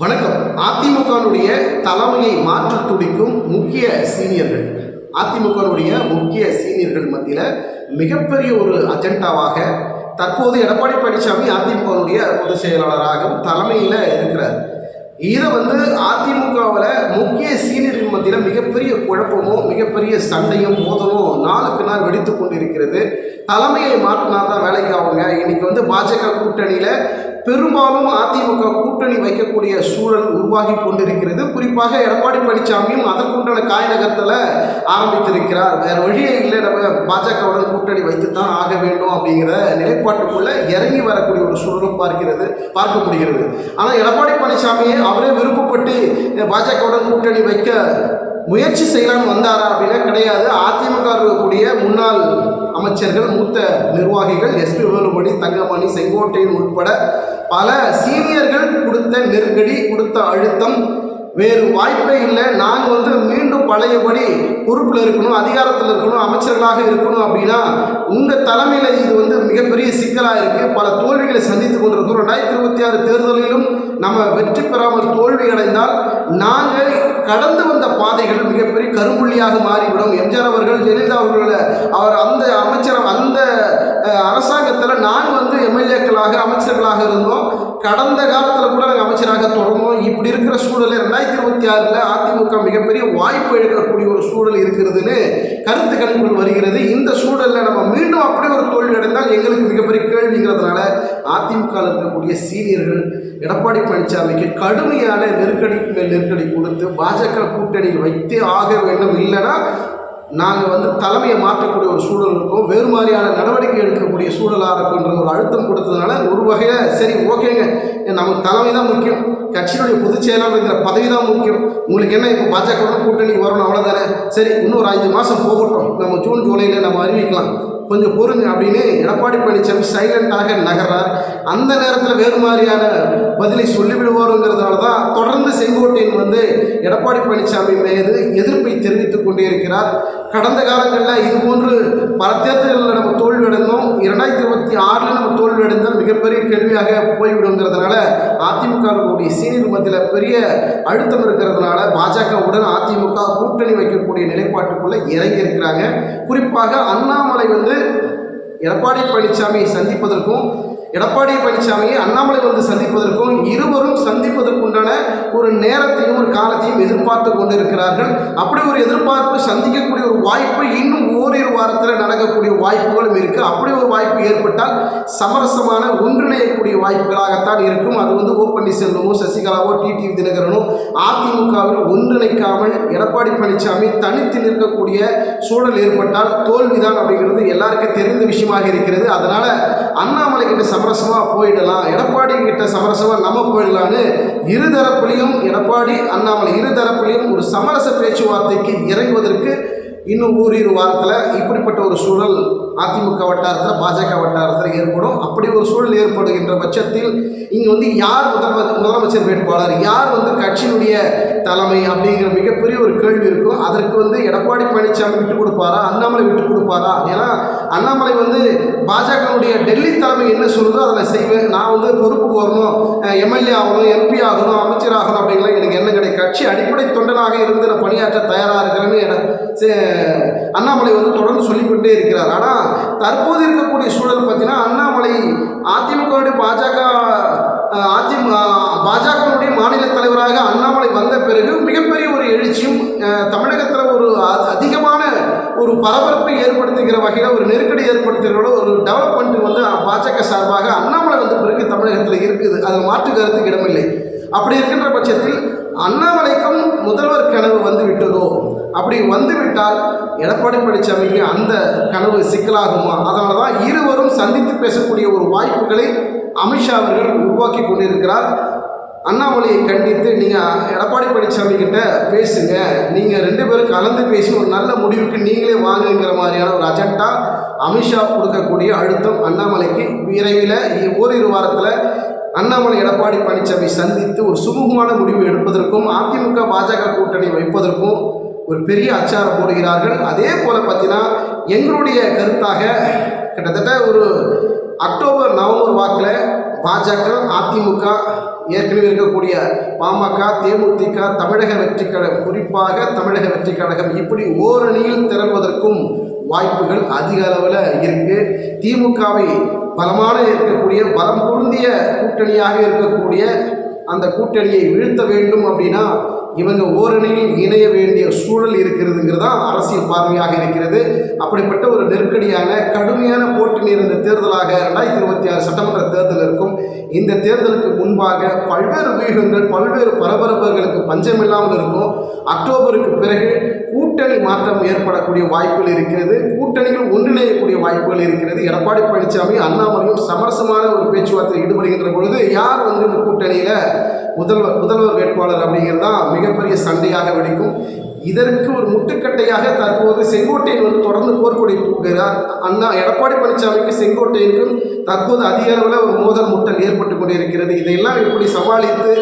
வணக்கம். அதிமுகனுடைய தலைமையை மாற்ற துடிக்கும் முக்கிய சீனியர்கள். அதிமுகனுடைய முக்கிய சீனியர்கள் மத்தியில் மிகப்பெரிய ஒரு அஜெண்டாவாக தற்போது எடப்பாடி பழனிசாமி அதிமுகனுடைய பொதுச் செயலாளராகவும் தலைமையில் இருக்கிறார். இதை வந்து அதிமுகவில் முக்கிய சீனியர்கள் மத்தியில் மிகப்பெரிய குழப்பமும் மிகப்பெரிய சண்டையும் மோதலும் நாளுக்கு நாள் வெடித்து கொண்டிருக்கிறது. தலைமையை மாற்றினா தான் வேலைக்கு ஆகுங்க இன்னைக்கு வந்து பாஜக கூட்டணியில் பெரும்பாலும் அதிமுக கூட்டணி வைக்கக்கூடிய சூழல் உருவாகி கொண்டிருக்கிறது. குறிப்பாக எடப்பாடி பழனிசாமியும் அதற்குண்டான காய் ஆரம்பித்திருக்கிறார். வேறு வழியே இல்லை. நம்ம பாஜகவுடன் கூட்டணி வைத்து தான் ஆக வேண்டும் அப்படிங்கிற நிலைப்பாட்டுக்குள்ளே இறங்கி வரக்கூடிய ஒரு சூழலும் பார்க்கிறது பார்க்க முடிகிறது. ஆனால் எடப்பாடி பழனிசாமியை அவரே விருப்பப்பட்டு பாஜகவுடன் கூட்டணி வைக்க முயற்சி செய்யலாம் வந்தாரா அப்படின்னா கிடையாது. அதிமுக இருக்கக்கூடிய முன்னாள் அமைச்சர்கள் மூத்த நிர்வாகிகள் எஸ்பி வேலுமணி தங்கமணி செங்கோட்டையன் உட்பட பல சீனியர்கள் கொடுத்த நெருக்கடி கொடுத்த அழுத்தம் வேறு வாய்ப்பே இல்லை. நாங்கள் வந்து மீண்டும் பழையபடி பொறுப்பில் இருக்கணும் அதிகாரத்தில் இருக்கணும் அமைச்சர்களாக இருக்கணும் அப்படின்னா உங்கள் தலைமையில் இது வந்து மிகப்பெரிய சிக்கலாக இருக்குது பல தோல்விகளை சந்தித்து கொண்டிருக்கிறோம். ரெண்டாயிரத்தி இருபத்தி ஆறு தேர்தலிலும் நம்ம வெற்றி பெறாமல் தோல்வி அடைந்தால் நாங்கள் கடந்து வந்த பாதைகள் மிகப்பெரிய கரும்புள்ளியாக மாறிவிடும். எம்ஜிஆர் அவர்கள் ஜெயலலிதா அவர்களோட அவர் அந்த அமைச்சர் அந்த அரசாங்கத்தில் நான் வந்து எம்எல்ஏக்களாக அமைச்சர்களாக இருந்தோம். கடந்த காலத்தில் கூட நாங்கள் அமைச்சராக தொடர்ந்தோம். இப்படி இருக்கிற சூழலில் ரெண்டாயிரத்தி இருபத்தி ஆறில் அதிமுக மிகப்பெரிய வாய்ப்பு எடுக்கக்கூடிய ஒரு சூழல் இருக்கிறதுன்னு கருத்து கணிப்புகள் வருகிறது. இந்த சூழலில் நம்ம மீண்டும் அப்படி ஒரு தோல்வி அடைந்தால் எங்களுக்கு மிகப்பெரிய கேள்விங்கிறதுனால அதிமுகவில் இருக்கக்கூடிய சீனியர்கள் எடப்பாடி பழனிசாமிக்கு கடுமையான நெருக்கடிக்கு மேல் நெருக்கடி கொடுத்து பாஜக கூட்டணியில் வைத்தே ஆக வேண்டும். இல்லைன்னா நாங்கள் வந்து தலைமையை மாற்றக்கூடிய ஒரு சூழல் இருக்கும். வேறு மாதிரியான நடவடிக்கை எடுக்கக்கூடிய சூழலாக இருக்குன்ற ஒரு அழுத்தம் கொடுத்ததுனால ஒரு வகையில் சரி ஓகேங்க. நமக்கு தலைமை தான் முக்கியம். கட்சியினுடைய பொதுச் செயலாளருங்கிற பதவி தான் முக்கியம். உங்களுக்கு என்ன இப்போ பாஜக கூட்டணி வரணும் அவ்வளோதானே சரி இன்னும் ஒரு அஞ்சு மாதம் போகட்டும். நம்ம ஜூன் ஜூலையில் நம்ம அறிவிக்கலாம். கொஞ்சம் பொறுங்க அப்படின்னு எடப்பாடி பழனிசாமி சைலண்டாக நகர்றார். அந்த நேரத்தில் வேறு மாதிரியான பதிலை சொல்லிவிடுவாருங்கிறதுனால தான் தொடர்ந்து செங்கோட்டையன் வந்து எடப்பாடி பழனிசாமி மீது எதிர்ப்பை தெரிவித்துக் கொண்டே இருக்கிறார். கடந்த காலங்களில் இது போன்று பல தேர்தல்களில் நம்ம தோல்வி அடைந்தோம். இரண்டாயிரத்தி இருபத்தி ஆறில் நம்ம தோல்வி அடைந்தால் மிகப்பெரிய கேள்வியாக போய்விடுங்கிறதுனால அதிமுக இருக்கக்கூடிய சீனியர் மத்தியில் பெரிய அழுத்தம் இருக்கிறதுனால பாஜகவுடன் அதிமுக கூட்டணி வைக்கக்கூடிய நிலைப்பாட்டுக்குள்ளே இறங்கி இருக்கிறாங்க. குறிப்பாக அண்ணாமலை வந்து எடப்பாடி பழனிசாமியை சந்திப்பதற்கும் எடப்பாடி பழனிசாமியை அண்ணாமலை வந்து சந்திப்பதற்கும் இருவரும் சந்திப்பதற்குண்டான ஒரு நேரத்தையும் ஒரு காலத்தையும் எதிர்பார்த்து கொண்டிருக்கிறார்கள். அப்படி ஒரு எதிர்பார்ப்பு சந்திக்கக்கூடிய ஒரு வாய்ப்பு இன்னும் ஓரிரு வாரத்தில் நடக்கக்கூடிய வாய்ப்புகளும் இருக்குது அப்படி ஒரு வாய்ப்பு ஏற்பட்டால் சமரசமான ஒன்றிணையக்கூடிய வாய்ப்புகளாகத்தான் இருக்கும். அது வந்து ஓ பன்னீர்செல்வமோ சசிகலாவோ டிடிவி தினகரனோ அதிமுகவில் ஒன்றிணைக்காமல் எடப்பாடி பழனிசாமி தனித்து நிற்கக்கூடிய சூழல் ஏற்பட்டால் தோல்விதான் அப்படிங்கிறது எல்லாருக்கும் தெரிந்த விஷயமாக இருக்கிறது. அதனால் அண்ணாமலை கிட்ட சமரசமாக போயிடலாம். எடப்பாடி கிட்ட சமரசமாக நம்ம போயிடலான்னு இருதரப்புலையும் எடப்பாடி அண்ணாமலை இருதரப்புலையும் ஒரு சமரச பேச்சுவார்த்தைக்கு இறங்குவதற்கு இன்னும் ஓரிரு வாரத்தில் இப்படிப்பட்ட ஒரு சூழல் அதிமுக வட்டாரத்தில் பாஜக வட்டாரத்தில் ஏற்படும். அப்படி ஒரு சூழல் ஏற்படுகின்ற பட்சத்தில் இங்கே வந்து யார் முதல் முதலமைச்சர் வேட்பாளர் யார் வந்து கட்சியினுடைய தலைமை அப்படிங்கிற மிகப்பெரிய ஒரு கேள்வி இருக்கும் அதற்கு வந்து எடப்பாடி பழனிசாமி விட்டு கொடுப்பாரா அண்ணாமலை விட்டு கொடுப்பாரா? ஏன்னா அண்ணாமலை வந்து பாஜகவுடைய டெல்லி தலைமை என்ன சொல்லுதோ அதில் செய்வேன். நான் வந்து பொறுப்புக்கு வரணும் எம்எல்ஏ ஆகணும் எம்பி ஆகணும் அமைச்சர் ஆகணும் அப்படிங்கிற எனக்கு என்ன கிடையாது. கட்சி அடிப்படை தொண்டனாக இருந்து நான் பணியாற்ற தயாராக இருக்கிறேன்னு என- சே- அண்ணாமலை வந்து தொடர்ந்து சொல்லிக்கொண்டே இருக்கிறார். ஆனால் தற்போது இருக்கக்கூடிய சூழல் பார்த்தீங்கன்னா அண்ணாமலை அதிமுகவுடைய பாஜக அஹ், அதிமுக பாஜகவுடைய மாநில தலைவராக அண்ணாமலை வந்த பிறகு மிகப்பெரிய ஒரு எழுச்சியும் தமிழகத்தில் ஒரு அ- அதிகமான ஒரு பரபரப்பை ஏற்படுத்துகிற வகையில் ஒரு நெருக்கடி ஏற்படுத்துகிறோட ஒரு டெவலப்மெண்ட் வந்து பாஜக சார்பாக அண்ணாமலை வந்த பிறகு தமிழகத்தில் இருக்குது. அது மாற்று கருத்துக்கு இடமில்லை. அப்படி இருக்கின்ற பட்சத்தில் அண்ணாமலைக்கும் முதல்வர் கனவு வந்து விட்டதோ அப்படி வந்துவிட்டால் எடப்பாடி பழனிசாமிக்கு அந்த கனவு சிக்கலாகுமா? அதனால தான் இருவரும் சந்தித்து பேசக்கூடிய ஒரு வாய்ப்புகளை அமித்ஷா அவர்கள் உருவாக்கி கொண்டிருக்கிறார். அண்ணாமலையை கண்டித்து நீங்கள் எடப்பாடி பழனிசாமி கிட்ட பேசுங்க. நீங்கள் ரெண்டு பேரும் கலந்து பேசி ஒரு நல்ல முடிவுக்கு நீங்களே வாங்குங்கிற மாதிரியான ஒரு அஜெண்டா அமித்ஷா கொடுக்கக்கூடிய அழுத்தம் அண்ணாமலைக்கு விரைவில் ஓரிரு வாரத்தில் அண்ணாமலை எடப்பாடி பழனிசாமி சந்தித்து ஒரு சுமூகமான முடிவு எடுப்பதற்கும் அதிமுக பாஜக கூட்டணி வைப்பதற்கும் ஒரு பெரிய அச்சாரம் போடுகிறார்கள். அதே போல் பார்த்தீங்கன்னா எங்களுடைய கருத்தாக கிட்டத்தட்ட ஒரு அக்டோபர் நவம்பர் வாக்கில் பாஜக அதிமுக ஏற்கனவே இருக்கக்கூடிய பாமக தேமுதிக தமிழக வெற்றி கழகம் குறிப்பாக தமிழக வெற்றி கழகம் இப்படி ஓரணியில் திரள்வதற்கும் வாய்ப்புகள் அதிக அளவில் இருக்குது திமுகவை பலமான இருக்கக்கூடிய பலம் பொருந்திய கூட்டணியாக இருக்கக்கூடிய அந்த கூட்டணியை வீழ்த்த வேண்டும் அப்படின்னா இவங்க ஓரணியில் இணைய வேண்டிய சூழல் இருக்கிறதுங்கிறது தான் அரசியல் பார்வையாக இருக்கிறது. அப்படிப்பட்ட ஒரு நெருக்கடியான கடுமையான போட்டி நிறைந்த தேர்தலாக ரெண்டாயிரத்தி இருபத்தி ஆறு சட்டமன்ற தேர்தல் இருக்கும். இந்த தேர்தலுக்கு முன்பாக பல்வேறு வியூகங்கள் பல்வேறு பரபரப்புகளுக்கு பஞ்சமில்லாமல் இருக்கும். அக்டோபருக்கு பிறகு கூட்டணி மாற்றம் ஏற்படக்கூடிய வாய்ப்புகள் இருக்கிறது. கூட்டணிகள் ஒன்றிணையக்கூடிய வாய்ப்புகள் இருக்கிறது. எடப்பாடி பழனிசாமி அண்ணாமலையும் சமரசமான ஒரு பேச்சுவார்த்தையில் ஈடுபடுகின்ற பொழுது யார் வந்து இந்த கூட்டணியில் முதல்வர் முதல்வர் வேட்பாளர் அப்படிங்கிறது தான் மிகப்பெரிய சண்டையாக வெடிக்கும். இதற்கு ஒரு முட்டுக்கட்டையாக தற்போது செங்கோட்டையன் வந்து தொடர்ந்து போர்க்கொடி தூக்குகிறார் அண்ணா எடப்பாடி பழனிசாமிக்கு செங்கோட்டையனுக்கும் தற்போது அதிக அளவில் ஒரு மோதல் முட்டல் ஏற்பட்டு கொண்டிருக்கிறது. இதையெல்லாம் எப்படி சமாளித்து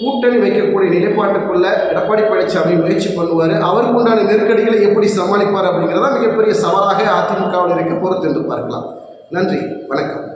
கூட்டணி வைக்கக்கூடிய நிலைப்பாட்டுக்குள்ள எடப்பாடி பழனிசாமி முயற்சி பண்ணுவார் அவருக்கு உண்டான நெருக்கடிகளை எப்படி சமாளிப்பார் அப்படிங்கிறதா மிகப்பெரிய சவாலாக அதிமுகவில் இருக்க பொறுத்து என்று பார்க்கலாம். நன்றி வணக்கம்.